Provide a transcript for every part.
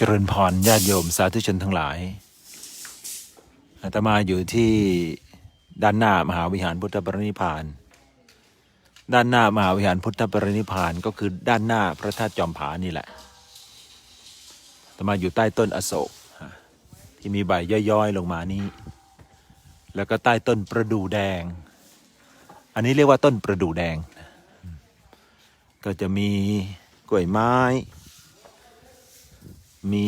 เจริญพรญาติโยมสาธุชนทั้งหลาย อาตมาอยู่ที่ด้านหน้ามหาวิหารพุทธปรินิพาน ด้านหน้ามหาวิหารพุทธปรินิพพานก็คือด้านหน้าพระธาตุจอมผานี่แหละอาตมาอยู่ใต้ต้นอโศกที่มีใบย่อยๆลงมานี้ แล้วก็ใต้ต้นประดู่แดง อันนี้เรียกว่าต้นประดู่แดง ก็จะมีกล้วยไม้ มี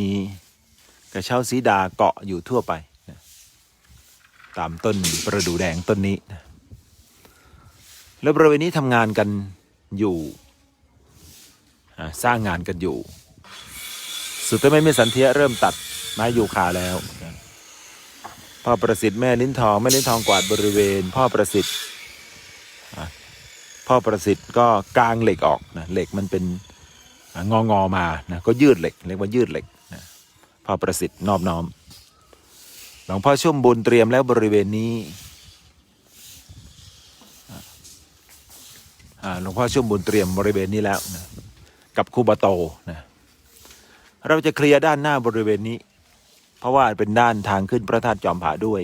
กระเช้าสีดาเกาะอยู่ทั่วไปนะตามต้นประดู่แดงต้นนี้นะแล้วบริเวณนี้ทำงานกันอยู่ สร้างงานกันอยู่ สุดท้ายไม่สันเทียเริ่มตัดไม้ยูคาแล้ว พ่อประสิทธิ์แม่ลิ้นทองแม่ลิ้นทองกวาดบริเวณ พ่อประสิทธิ์พ่อประสิทธิ์ก็กางเหล็กออกนะเหล็กมันเป็น งองอมานะก็ยืดเหล็ก เรียกว่ายืดเหล็กนะพ่อประสิทธิ์นอบน้อม หลวงพ่อชุ่มบุญเตรียมแล้วบริเวณนี้หลวงพ่อชุ่มบุญเตรียมบริเวณนี้แล้วนะกับคูบาโตนะเราจะเคลียร์ด้านหน้าบริเวณนี้ เพราะว่าเป็นด้านทางขึ้นพระธาตุจอมผาด้วย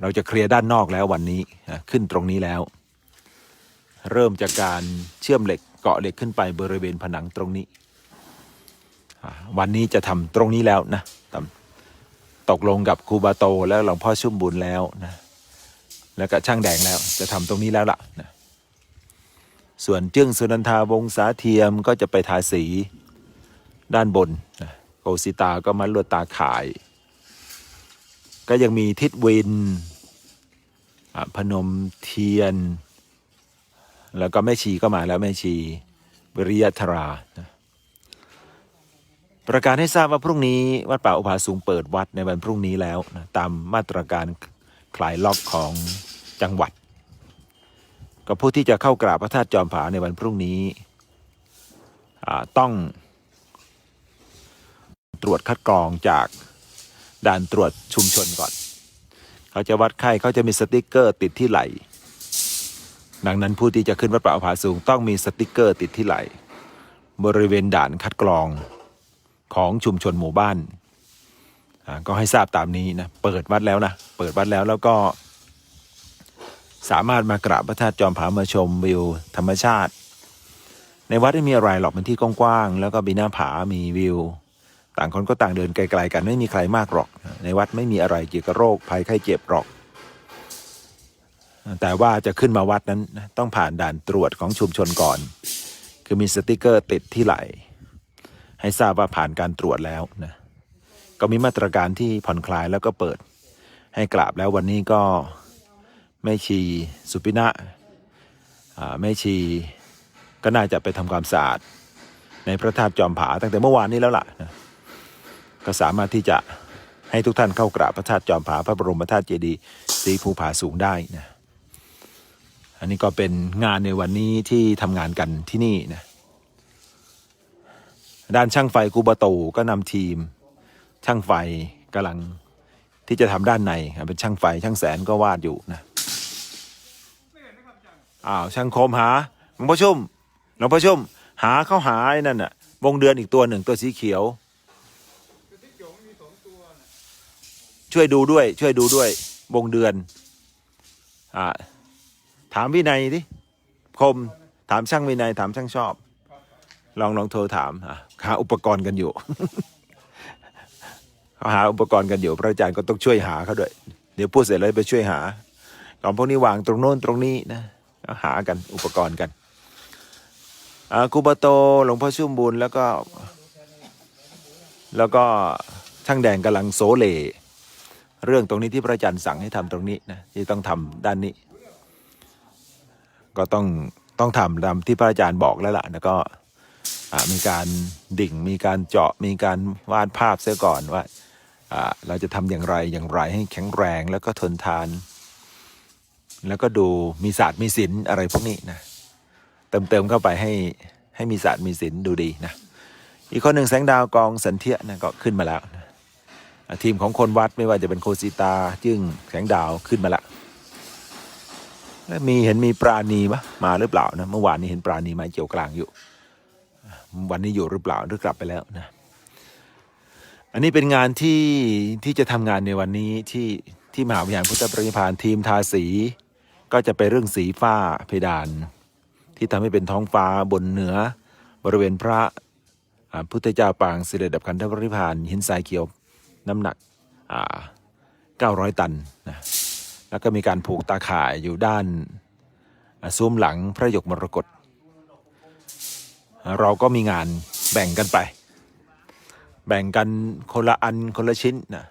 เราจะเคลียร์ด้านนอกแล้ววันนี้ขึ้นตรงนี้แล้ว เริ่มจากการเชื่อมเหล็ก เกาะเหล็กขึ้นไปบริเวณผนังตรงนี้ วันนี้จะทำตรงนี้แล้วนะตตกลงกับครูบาโตแล้วหลวงพ่อชุ่มบุญแล้วนะแล้วก็ช่างแดงแล้วจะทำตรงนี้แล้วล่ะนะส่วนเจึ้งสุนันทาวงศาเทียมก็จะไปทาสีด้านบนนะโกสิตาก็มาลวดตาข่าย ก็ยังมีทิศวินพนมเทียน แล้วก็แม่ชีก็มาแล้วแม่ชีวิริยธรานะประกาศให้ทราบว่าพรุ่งนี้วัดป่าอุภาสูงเปิดวัดในวันพรุ่งนี้แล้วนะตามมาตรการคลายล็อกของจังหวัดก็ผู้ที่จะเข้ากราบพระธาตุจอมผาในวันพรุ่งนี้ต้องตรวจคัดกรองจากด่านตรวจชุมชนก่อน เขาจะวัดไข้เขาจะมีสติกเกอร์ติดที่ไหล่ ดังนั้นผู้ที่จะขึ้นวัดป่าผาสูงต้องมีสติกเกอร์ติดที่ไหล่บริเวณด่านคัดกรองของชุมชนหมู่บ้านก็ให้ทราบตามนี้นะ เปิดวัดแล้วนะ เปิดวัดแล้วแล้วก็ สามารถมากราบพระธาตุจอมผามาชมวิวธรรมชาติ ในวัดไม่มีอะไรหรอกเป็นที่กว้างๆแล้วก็มีหน้าผามีวิว ต่างคนก็ต่างเดินไกลๆกันไม่มีใครมากหรอก ในวัดไม่มีอะไรเกี่ยวกับโรคภัยไข้เจ็บหรอก แต่ว่าจะขึ้นมาวัดนั้นต้องผ่านด่านตรวจของชุมชนก่อน คือมีสติกเกอร์ติดที่ไหล ให้ทราบว่าผ่านการตรวจแล้วนะก็มีมาตรการที่ผ่อนคลายแล้วก็เปิดให้กราบแล้ววันนี้ก็แม่ชีสุปินะอ่าแม่ชีก็น่าจะไปทำความสะอาด ในพระธาตุจอมผาตั้งแต่เมื่อวานนี้แล้วล่ะนะก็สามารถที่จะให้ทุกท่านเข้ากราบพระธาตุจอมผาพระบรมธาตุเจดีย์สีภูผาสูงได้นะ อันนี้ก็เป็นงานในวันนี้ที่ทำงานกันที่นี่นะด้านช่างไฟกูบาโตก็นำทีม ช่างไฟกำลังที่จะทำด้านในเป็นช่างไฟช่างแสนก็วาดอยู่นะอ้าวช่างโคมหาหลวงพ่อชุ่มหลวงพ่อชุ่มหาเข้าหาไอ้นั่นน่ะ วงเดือนอีกตัวหนึ่งตัวสีเขียว ช่วยดูด้วย ช่วยดูด้วย วงเดือน อ่า ถามวินัยดิคมถามช่างวินัย ถามช่างชอบ ลองลองโทรถามหาอุปกรณ์กันอยู่เขาหาอุปกรณ์กันอยู่พระอาจารย์ก็ต้องช่วยหาเขาด้วยเดี๋ยวพูดเสร็จแล้วไปช่วยหาของพวกนี้วางตรงโน้นตรงนี้นะหากันอุปกรณ์กันอาคูบาโตหลวงพ่อชุ่มบุญแล้วก็ แล้วก็ช่างแดงกำลังโซเล เรื่องตรงนี้ที่พระอาจารย์สั่งให้ทำตรงนี้นะที่ต้องทำด้านนี้ ก็ต้องต้องทำตามที่พระอาจารย์บอกแล้วล่ะแล้วก็มีการดิ่งมีการเจาะมีการวาดภาพเสียก่อนว่าเราจะทำอย่างไรอย่างไรให้แข็งแรงแล้วก็ทนทาน แล้วก็ดูมีศาสตร์มีศิลป์อะไรพวกนี้นะเติมเติมเข้าไปให้ให้มีศาสตร์มีศิลป์ดูดีนะอีกคนหนึ่งแสงดาวกองสันเทียนะก็ขึ้นมาแล้วนะทีมของคนวัดไม่ว่าจะเป็นโคสิตาจึงแสงดาวขึ้นมาแล้ว แล้วมีเห็นมีปราณีปะมาหรือเปล่านะเมื่อวานนี้เห็นปราณีมาเกี่ยวกลางอยู่ วันนี้อยู่หรือเปล่าหรือกลับไปแล้วนะ อันนี้เป็นงานที่ที่จะทำงานในวันนี้ที่ที่มหาวิทยาลัยพุทธปริพานทีมทาสี ก็จะไปเรื่องสีฟ้าเพดาน ที่ทำให้เป็นท้องฟ้าบนเหนือ บริเวณพระพุทธเจ้าปางสิริดับคันธปริพานหินทรายเขียวน้ำหนักอ่า900 ตันนะ แล้วก็มีการผูกตาข่ายอยู่ด้านซุ้มหลังพระยกมรกตเราก็มีงานแบ่งกันไป แบ่งกันคนละอันคนละชิ้นนะ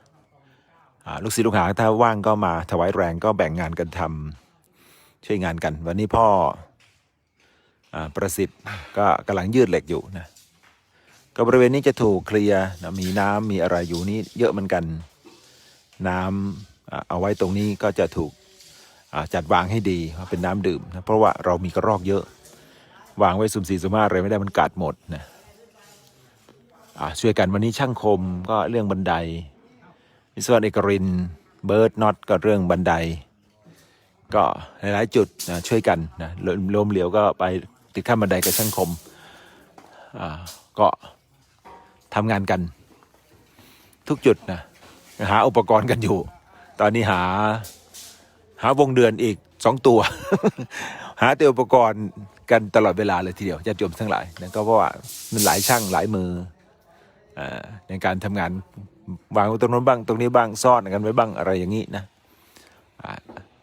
ลูกศิษย์ลูกหาถ้าว่างก็มาถวายแรงก็แบ่งงานกันทำช่วยงานกัน วันนี้พ่ออประสิทธิ์ก็กำลังยืดเหล็กอยู่นะก็บริเวณนี้จะถูกเคลียร์นะมีน้ำมีอะไรอยู่นี่เยอะเหมือนกัน น้ำอ่า เอาไว้ตรงนี้ก็จะถูกจัดวางให้ดีเป็นน้ำดื่มนะเพราะว่าเรามีกระรอกเยอะ วางไว้สุ่มสี่สุ่มห้าอะไรไม่ได้มันกัดหมดนะช่วยกันวันนี้ช่างคมก็เรื่องบันไดวิศวะเอกรินเบิร์ดน็อตก็เรื่องบันได ก็หลายๆจุดนะช่วยกันนะรวมเหลียวก็ไปติดขั้นบันไดกับช่างคมอ่าก็ทำงานกัน ทุกจุดนะหาอุปกรณ์กันอยู่ ตอนนี้หา หาวงเดือนอีกสองตัว หาแต่อุปกรณ์กันตลอดเวลาเลยทีเดียวญาติโยมทั้งหลายนั่นก็เพราะว่ามันหลายช่างหลายมืออในการทำงานวางตรงนู้นบ้าง ตรงนี้บ้างซ่อนกันไว้บ้างอะไรอย่างนี้นะ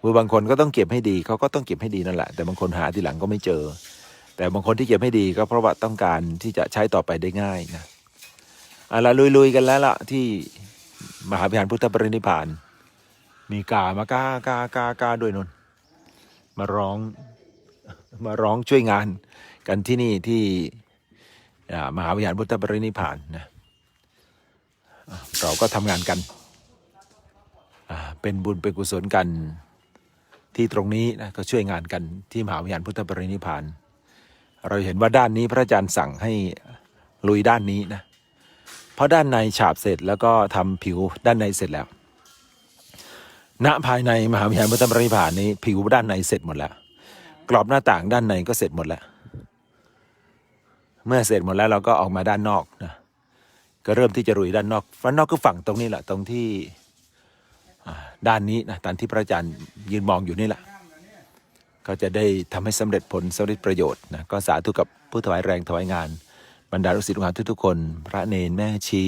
มือบางคนก็ต้องเก็บให้ดีเขาก็ต้องเก็บให้ดีนั่นแหละ แต่บางคนหาทีหลังก็ไม่เจอ แต่บางคนที่เก็บให้ดีก็เพราะว่าต้องการที่จะใช้ต่อไปได้ง่ายนะเอาละลุยๆกันแล้วล่ะที่มหาวิหารพุทธปรินิพพาน มีกามากากากากาด้วยนนมาร้องมาร้องช่วยงานกันที่นี่ที่มหาวิหารพุทธปรินิพานนะเราก็ทำงานกัน เป็นบุญเป็นกุศลกันที่ตรงนี้นะก็ช่วยงานกันที่มหาวิหารพุทธปรินิพาน เราเห็นว่าด้านนี้พระอาจารย์สั่งให้ลุยด้านนี้นะเพราะด้านในฉาบเสร็จแล้วก็ทำผิวด้านในเสร็จแล้ว ณภายในมหาวิหารพุทธปรินิพพานนี้ ผิวด้านในเสร็จหมดแล้ว กรอบหน้าต่างด้านในก็เสร็จหมดแล้ว เมื่อเสร็จหมดแล้วเราก็ออกมาด้านนอกนะก็เริ่มที่จะรุยด้านนอกด้านนอกคือฝั่งตรงนี้แหละตรงที่ด้านนี้นะตามที่พระอาจารย์ยืนมองอยู่นี่แหละก็จะได้ทำให้สำเร็จผลสำเร็จประโยชน์นะก็สาธุกับผู้ถวายแรงถวายงาน บรรดาลูกศิษย์ลูกหาทุกๆคน พระเนนแม่ชี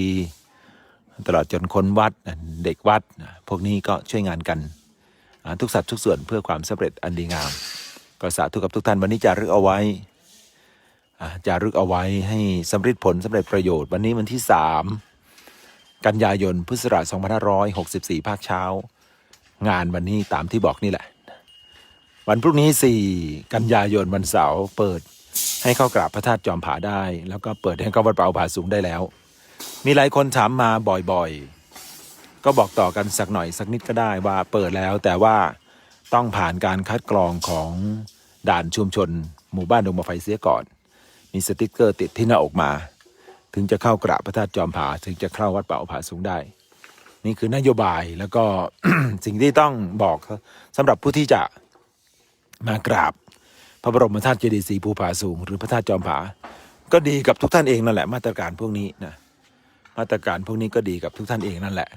ตลอดจนคนวัดเด็กวัด พวกนี้ก็ช่วยงานกันทุกสัตว์ทุกส่วนเพื่อความสำเร็จอันดีงาม ก็สาธุกับทุกท่านวันนี้จะรึกเอาไว้จารึกเอาไว้ให้สำเร็จผลสำเร็จประโยชน์ วันนี้วันที่ 3 กันยายนพุทธศักราช2564 ภาคเช้า งานวันนี้ตามที่บอกนี่แหละ วันพรุ่งนี้ 4 กันยายนวันเสาร์เปิดให้เข้ากราบพระธาตุจอมผาได้ แล้วก็เปิดให้เข้าวัดป่าผาสูงได้แล้ว มีหลายคนถามมาบ่อยๆ ก็บอกต่อกันสักหน่อยสักนิดก็ได้ว่าเปิดแล้วแต่ว่าต้องผ่านการคัดกรองของด่านชุมชน หมู่บ้านดงมะไฟเสียก่อน มีสติกเกอร์ติดที่หน้าอกมา ถึงจะเข้ากราบพระธาตุจอมผา ถึงจะเข้าวัดป่าผาสูงได้ นี่คือนโยบายแล้วก็สิ่งที่ต้องบอกสำหรับผู้ที่จะมากราบ พระบรมธาตุเจดีย์ศรีภูผาสูง หรือพระธาตุจอมผา ก็ดีกับทุกท่านเองนั่นแหละมาตรการพวกนี้นะ มาตรการพวกนี้ก็ดีกับทุกท่านเองนั่นแหละ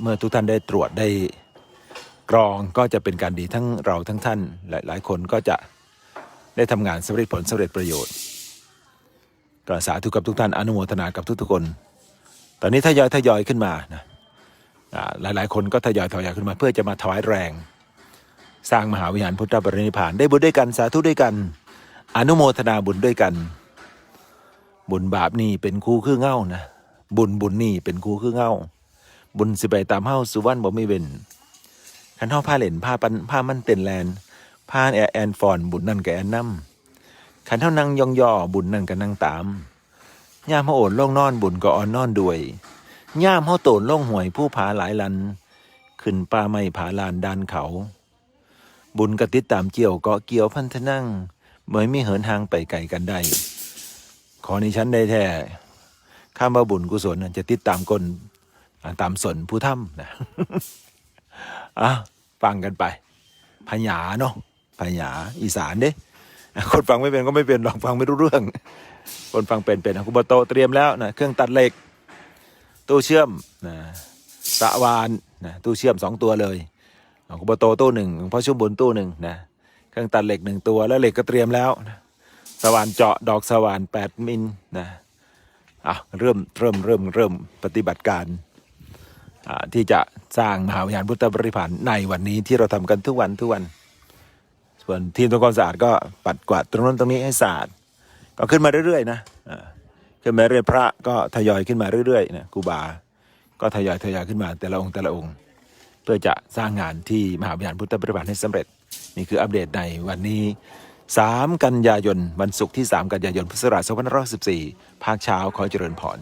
เมื่อทุกท่านได้ตรวจได้กรองก็จะเป็นการดีทั้งเราทั้งท่าน หลาย ๆ คนก็จะได้ทำงานสำเร็จผลสำเร็จประโยชน์ก็สาธุกับทุกท่านอนุโมทนากับทุกๆคน ตอนนี้ทยอยทยอยขึ้นมานะหลายๆ คนก็ทยอยทยอยขึ้นมา เพื่อจะมาถวายแรง สร้างมหาวิหารพุทธปรินิพาน ได้บุญด้วยกันสาธุด้วยกัน อนุโมทนาบุญด้วยกัน บุญบาปนี่เป็นคู่คือเง่านะบุญบุญนี่เป็นคู่คือเง่าบุญสิไปตามเฮ้าสุวรรณบ่ไม่เว้นขันเฮ้าผ้าเหล่นผ้าปันผ้ามันเต็นแลนผ่าแอแอนฟอนบุญนั่นกับแอนน้ำขันเท่านั่งยองย่อบุญนั่นกับนั่งตามย่ามเฮาโอนล่องนอนบุญก็อ่อนนอนด้วยย่ามเฮาโตนล่องหวยผู้ผาหลายลัน ขึ้นป่าไม่ผาลานดานเขา บุญกระติดตามเกี่ยวเกาะเกี่ยวพันธนั่งเมื่อไม่เหินทางไปไกลกันได้ ขอในชั้นได้แท้ข้ามาบุญกุศลจะติดตามกลตามสนผู้ถ้ำนะอะฟังกันไปพญาเนาะพญาอีสานเด้คนฟังไม่เป็นก็ไม่เป็นหรอกฟังไม่รู้เรื่อง คนฟังเป็นเป็นคุบโตเตรียมแล้วนะเครื่องตัดเหล็ก ตู้เชื่อมนะสะวานนะตู้เชื่อมสองตัวเลยคุบโตตู้หนึ่งพ่อชุ่มบุญตู้หนึ่งนะเครื่องตัดเหล็กหนึ่งตัวแล้วเหล็กก็เตรียมแล้วนะ สว่านเจาะดอกสว่านแปดมิลนะอะเริ่มเริ่มเริ่มเริ่มปฏิบัติการที่จะสร้างมหาวิหารพุทธบริพารในวันนี้ที่เราทำกันทุกวันทุกวัน ส่วนทีมทำความสะอาดก็ปัดกวาดตรงนั้นตรงนี้ให้สะอาดก็ขึ้นมาเรื่อยๆนะขึ้นมาเรื่อยพระก็ทยอยขึ้นมาเรื่อยๆนะครูบา ก็ทยอยทยอยขึ้นมาแต่ละองค์แต่ละองค์ เพื่อจะสร้างงานที่มหาวิหารพุทธบริพารให้สำเร็จ นี่คืออัปเดตในวันนี้ 3 กันยายน วันศุกร์ที่ 3 กันยายนพุทธศักราช2514ภาคเช้าขอเจริญพร